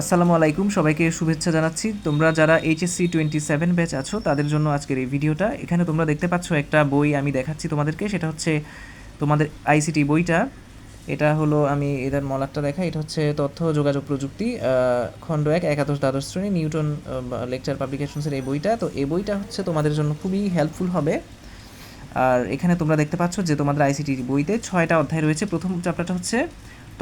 আসসালামু আলাইকুম, সবাইকে শুভেচ্ছা জানাচ্ছি। তোমরা যারা এইচএসসি টোয়েন্টি সেভেন ব্যাচ আছো, তাদের জন্য আজকের এই ভিডিওটা। এখানে তোমরা দেখতে পাচ্ছ একটা বই আমি দেখাচ্ছি তোমাদেরকে, সেটা হচ্ছে তোমাদের আইসিটি বইটা। এটা হলো আমি এদের মলারটা দেখা এটা হচ্ছে তথ্য যোগাযোগ প্রযুক্তি খণ্ড এক, একাদশ দ্বাদশ শ্রেণি, নিউটন লেকচার পাবলিকেশনসের এই বইটা। তো এই বইটা হচ্ছে তোমাদের জন্য খুবই হেল্পফুল হবে। আর এখানে তোমরা দেখতে পাচ্ছ যে তোমাদের আইসিটি বইতে ছয়টা অধ্যায় রয়েছে। প্রথম চ্যাপ্টারটা হচ্ছে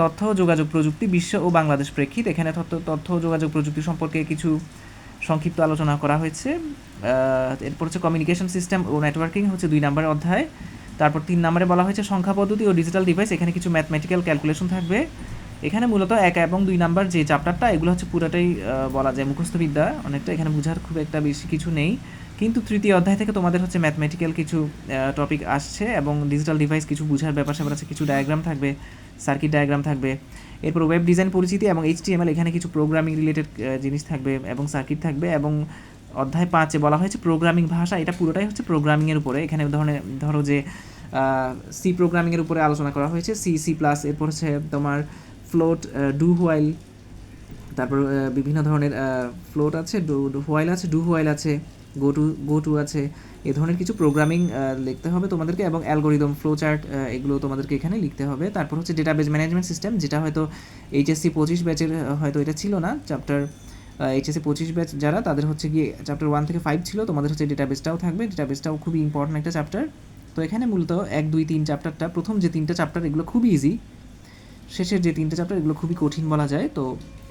তথ্য যোগাযোগ প্রযুক্তি, বিশ্ব ও বাংলাদেশ প্রেক্ষিত। এখানে তথ্য তথ্য যোগাযোগ প্রযুক্তি সম্পর্কে কিছু সংক্ষিপ্ত আলোচনা করা হয়েছে। এরপর হচ্ছে কমিউনিকেশন সিস্টেম ও নেটওয়ার্কিং হচ্ছে দুই নম্বরের অধ্যায়। তারপর তিন নম্বরে বলা হয়েছে সংখ্যা পদ্ধতি ও ডিজিটাল ডিভাইস এখানে কিছু ম্যাথমেটিক্যাল ক্যালকুলেশন থাকবে। এখানে মূলত এক এবং দুই নাম্বার যে চ্যাপ্টারটা এগুলো হচ্ছে পুরোটাই বলা যায় মুখস্থবিদ্যা। অনেকটা এখানে বোঝার খুব একটা বেশি কিছু নেই। কিন্তু তৃতীয় অধ্যায় থেকে তোমাদের হচ্ছে ম্যাথমেটিক্যাল কিছু টপিক আসছে এবং ডিজিটাল ডিভাইস কিছু বোঝার ব্যাপার স্যাপার আছে, কিছু ডায়াগ্রাম থাকবে। সার্কিট ডায়াগ্রাম থাকবে। এরপর ওয়েব ডিজাইন পরিচিতি এবং এইচটিএমএল এখানে কিছু প্রোগ্রামিং রিলেটেড জিনিস থাকবে এবং সার্কিট থাকবে এবং অধ্যায় পাঁচে বলা হয়েছে প্রোগ্রামিং ভাষা। এটা পুরোটাই হচ্ছে প্রোগ্রামিংয়ের উপরে। এখানে ধরনের ধরো যে সি প্রোগ্রামিংয়ের উপরে আলোচনা করা হয়েছে। সি সি প্লাস এরপর হচ্ছে তোমার ফ্লোট ডু হোয়াইল তারপর বিভিন্ন ধরনের ফ্লোট আছে ডু হোয়াইল আছে ডু হোয়াইল আছে। গো টু গো টু আছে, এ ধরনের কিছু প্রোগ্রামিং লিখতে হবে তোমাদেরকে এবং অ্যালগোরিদম ফ্লো চার্ট এগুলো তোমাদেরকে এখানে লিখতে হবে। তারপর হচ্ছে ডেটাবেজ ম্যানেজমেন্ট সিস্টেম যেটা হয়তো এইচএসসি পঁচিশ ব্যাচের হয়তো এটা ছিল না চ্যাপ্টার এইচএসসি পঁচিশ ব্যাচ যারা, তাদের হচ্ছে গিয়ে চ্যাপ্টার ওয়ান থেকে ফাইভ ছিল, তোমাদের হচ্ছে ডেটাবেসটাও থাকবে। ডেটাবেসটাও খুবই ইম্পর্ট্যান্ট একটা চ্যাপ্টার তো এখানে মূলত এক, দুই, তিন চ্যাপ্টারটা প্রথম যে তিনটা চ্যাপ্টার এগুলো খুবই ইজি শেষের যে তিনটে চ্যাপ্টার এগুলো খুবই কঠিন বলা যায়। তো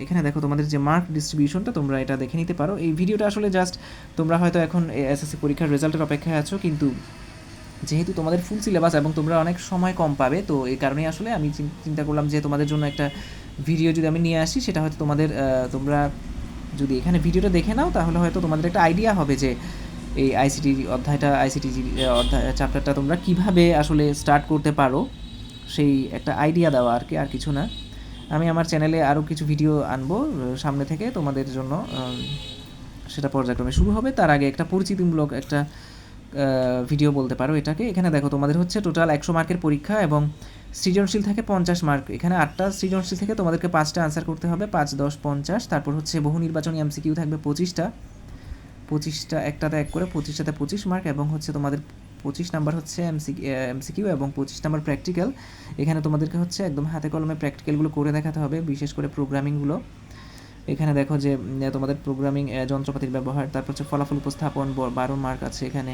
এখানে দেখো তোমাদের যে মার্ক ডিস্ট্রিবিউশনটা তোমরা এটা দেখে নিতে পারো। এই ভিডিওটা আসলে জাস্ট তোমরা হয়তো এখন এসএসসি পরীক্ষার রেজাল্টের অপেক্ষায় আছো, কিন্তু যেহেতু তোমাদের ফুল সিলেবাস এবং তোমরা অনেক সময় কম পাবে, তো এই কারণেই আসলে আমি চিন্তা করলাম যে তোমাদের জন্য একটা ভিডিও যদি আমি নিয়ে আসি, সেটা হয়তো তোমাদের তোমরা যদি এখানে ভিডিওটা দেখে নাও, তাহলে হয়তো তোমাদের একটা আইডিয়া হবে যে এই আইসিটি অধ্যায়টা আইসিটি অধ্যায় চ্যাপ্টারটা তোমরা কীভাবে আসলে স্টার্ট করতে পারো। সেই একটা আইডিয়া দেওয়া আর কি, আর কিছু না। আমি আমার চ্যানেলে আরও কিছু ভিডিও আনব সামনে থেকে তোমাদের জন্য সেটা পর্যায়ক্রমে শুরু হবে। তার আগে একটা পরিচিতিমূলক একটা ভিডিও বলতে পারো এটাকে। এখানে দেখো, তোমাদের হচ্ছে টোটাল একশো মার্কের পরীক্ষা এবং সৃজনশীল থাকে পঞ্চাশ মার্ক এখানে আটটা সৃজনশীল থেকে তোমাদেরকে পাঁচটা আনসার করতে হবে, পাঁচ, দশ, পঞ্চাশ। তারপর হচ্ছে বহু নির্বাচনী এমসিকিউ থাকবে পঁচিশটা। পঁচিশটা, একটাতে এক করে পঁচিশটাতে পঁচিশ মার্ক এবং হচ্ছে তোমাদের পঁচিশ নাম্বার হচ্ছে এমসি এমসিকিউ এবং পঁচিশ নাম্বার প্র্যাকটিক্যাল। এখানে তোমাদেরকে হচ্ছে একদম হাতে কলমে প্র্যাকটিক্যালগুলো করে দেখাতে হবে, বিশেষ করে প্রোগ্রামিংগুলো। এখানে দেখো যে তোমাদের প্রোগ্রামিং যন্ত্রপাতির ব্যবহার, তারপর হচ্ছে ফলাফল উপস্থাপন বারো মার্ক আছে এখানে।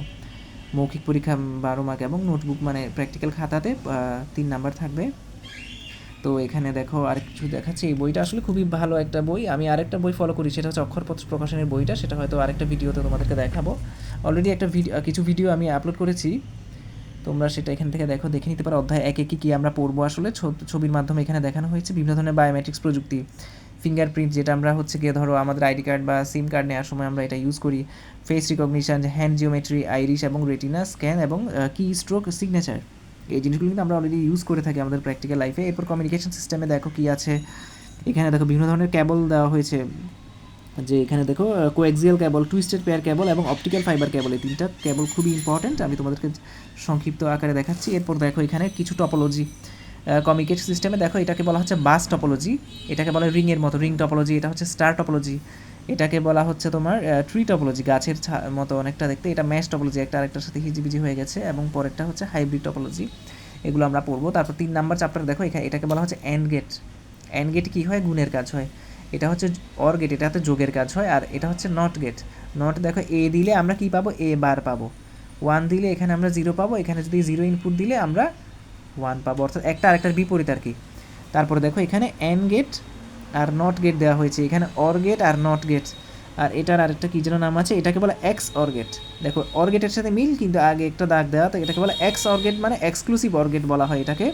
মৌখিক পরীক্ষা বারো মার্ক এবং নোটবুক মানে প্র্যাকটিক্যাল খাতাতে তিন নাম্বার থাকবে। তো এখানে দেখো আর কিছু দেখাচ্ছে। এই বইটা আসলে খুবই ভালো একটা বই। আমি আরেকটা বই ফলো করি, সেটা হচ্ছে অক্ষরপত্র প্রকাশনের বইটা। সেটা হয়তো আরেকটা ভিডিওতে তোমাদেরকে দেখাবো। অলরেডি একটা ভিডিও কিছু ভিডিও আমি আপলোড করেছি। তোমরা সেটা এখান থেকে দেখো, দেখে নিতে পারো। অধ্যায় একে কী কী আমরা পড়ব আসলে। ছবির মাধ্যমে এখানে দেখানো হয়েছে বিভিন্ন ধরনের বায়োমেট্রিক্স প্রযুক্তি। ফিঙ্গারপ্রিন্ট যেটা আমরা হচ্ছে গিয়ে ধরো আমাদের আইডি কার্ড বা সিম কার্ড নেওয়ার সময় আমরা এটা ইউজ করি। Face recognition hand geometry iris এবং রেটিনা স্ক্যান এবং কি স্ট্রোক সিগনেচার এই জিনিসগুলো কিন্তু আমরা অলরেডি ইউজ করে থাকি আমাদের প্র্যাকটিক্যাল লাইফে এরপর কমিউনিকেশন সিস্টেমে দেখো কি আছে। এখানে দেখো বিভিন্ন ধরনের ক্যাবল দেওয়া হয়েছে। যে এখানে দেখো coaxial cable twisted pair cable এবং অপটিক্যাল ফাইবার ক্যাবল এই তিনটা কেবল খুবই ইম্পর্ট্যান্ট আমি তোমাদেরকে সংক্ষিপ্ত আকারে দেখাচ্ছি। এরপর দেখো এখানে কিছু টপোলজি কমিউনিকেশন সিস্টেমে দেখো এটাকে বলা হচ্ছে বাস টপোলজি এটাকে বলা হয় রিংয়ের মতো। রিং টপোলজি এটা হচ্ছে স্টার টপোলজি এটাকে বলা হচ্ছে তোমার ট্রি টপোলজি গাছের মতো অনেকটা দেখতে। এটা ম্যাশ টপোলজি একটা আরেকটার সাথে হিজিবিজি হয়ে গেছে, এবং পরেরটা হচ্ছে হাইব্রিড টপোলজি এগুলো আমরা পড়ব। তারপর তিন নাম্বার চ্যাপ্টার দেখো এখানে এটাকে বলা হচ্ছে অ্যান্ড গেট অ্যান্ড গেট কী হয়? গুণের কাজ হয়। এটা হচ্ছে অর গেট এটা হচ্ছে যোগের কাজ হয়, আর এটা হচ্ছে নট গেট নট দেখো এ দিলে আমরা কি পাবো? এ বার পাবো। ওয়ান দিলে এখানে আমরা জিরো পাবো, এখানে যদি জিরো ইনপুট দিলে আমরা ওয়ান পাবো। অর্থাৎ একটা আরেকটার বিপরীত আর কি। তারপরে দেখো, এখানে অ্যান গেট আর নট গেট দেওয়া হয়েছে। এখানে অর গেট আর নট গেট আর এটার আরেকটা কী যেন নাম আছে? এটাকে বলে এক্স অর গেট দেখো অর গেটের সাথে মিল কিন্তু আগে একটা দাগ দেওয়া তো এটাকে বলে এক্স অর গেট মানে এক্সক্লুসিভ অর গেট বলা হয় এটাকে।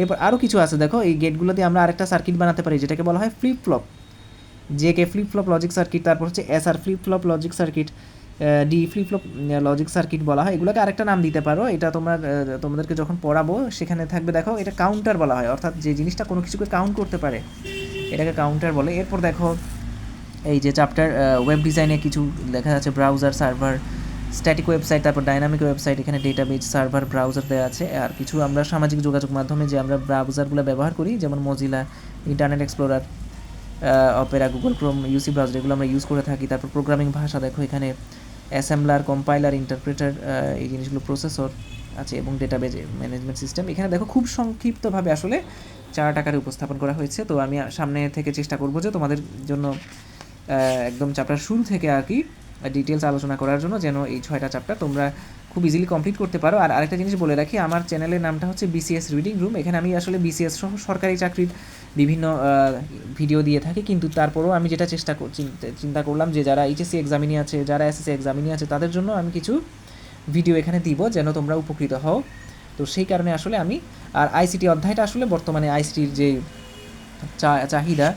এরপর আরও কিছু আছে, দেখো, এই গেটগুলো দিয়ে আমরা আরেকটা সার্কিট বানাতে পারি, যেটাকে বলা হয় flip flop J K flip flop logic circuit তারপর হচ্ছে S R flip flop logic circuit D flip flop logic circuit বলা হয়। এগুলোকে আরেকটা নাম দিতে পারো। এটা তোমরা তোমাদেরকে যখন পড়াবো, সেখানে থাকবে, দেখো, এটা কাউন্টার বলা হয়। অর্থাৎ যে জিনিসটা কোনো কিছুকে কাউন্ট করতে পারে এটাকে কাউন্টার বলে। এরপর দেখো, এই যে চ্যাপ্টার ওয়েব ডিজাইনে কিছু দেখা যাচ্ছে ব্রাউজার সার্ভার স্ট্যাটিক ওয়েবসাইট তারপর ডাইনামিক ওয়েবসাইট এখানে ডেটাবেজ সার্ভার ব্রাউজার দেওয়া আছে। আর কিছু আমরা সামাজিক যোগাযোগ মাধ্যমে যে আমরা ব্রাউজারগুলো ব্যবহার করি, যেমন Mozilla Internet Explorer Opera Google Chrome UC browser এগুলো আমরা ইউজ করে থাকি। তারপর প্রোগ্রামিং ভাষা, দেখো এখানে অ্যাসেম্বলার কম্পাইলার ইন্টারপ্রেটার এই জিনিসগুলো প্রসেসর আছে এবং ডেটাবেজ ম্যানেজমেন্ট সিস্টেম এখানে দেখো খুব সংক্ষিপ্তভাবে আসলে চার আকারে উপস্থাপন করা হয়েছে। তো আমি সামনে থেকে চেষ্টা করব যে তোমাদের জন্য একদম চ্যাপ্টার শুরু থেকে আর কি ডিটেলস আলোচনা করার জন্য যেন এই ছয়টা চ্যাপ্টার তোমরা খুব ইজিলি কমপ্লিট করতে পারো। আর আরেকটা জিনিস বলে রাখি, আমার চ্যানেলের নামটা হচ্ছে বিসিএস রিডিং রুম এখানে আমি আসলে বিসিএস সহ সরকারি চাকরির বিভিন্ন ভিডিও দিয়ে থাকি। কিন্তু তারপরেও আমি যেটা চেষ্টা চিন্তা করলাম যে যারা এইচএসসি এক্সামিনি আছে, যারা এসএসসি এক্সামিনি আছে, তাদের জন্য আমি কিছু ভিডিও এখানে দিব যেন তোমরা উপকৃত হও। তো সেই কারণে আসলে আমি, আর আইসিটি অধ্যায়টা আসলে বর্তমানে আইসিটির যে চাহিদা,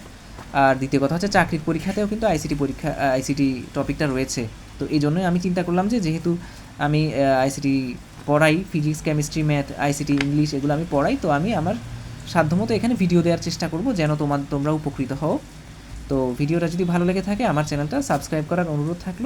আর দ্বিতীয় কথা হচ্ছে চাকরির পরীক্ষাতেও কিন্তু আইসিটি পরীক্ষা আইসিটি টপিকটা রয়েছে। তো এই জন্যই আমি চিন্তা করলাম যে যেহেতু আমি আইসিটি পড়াই physics chemistry math ICT English এগুলো আমি পড়াই, তো আমি আমার সাধ্যমতো এখানে ভিডিও দেওয়ার চেষ্টা করব যেন তোমার তোমরা উপকৃত হও। তো ভিডিওটা যদি ভালো লেগে থাকে, আমার চ্যানেলটা সাবস্ক্রাইব করার অনুরোধ থাকল।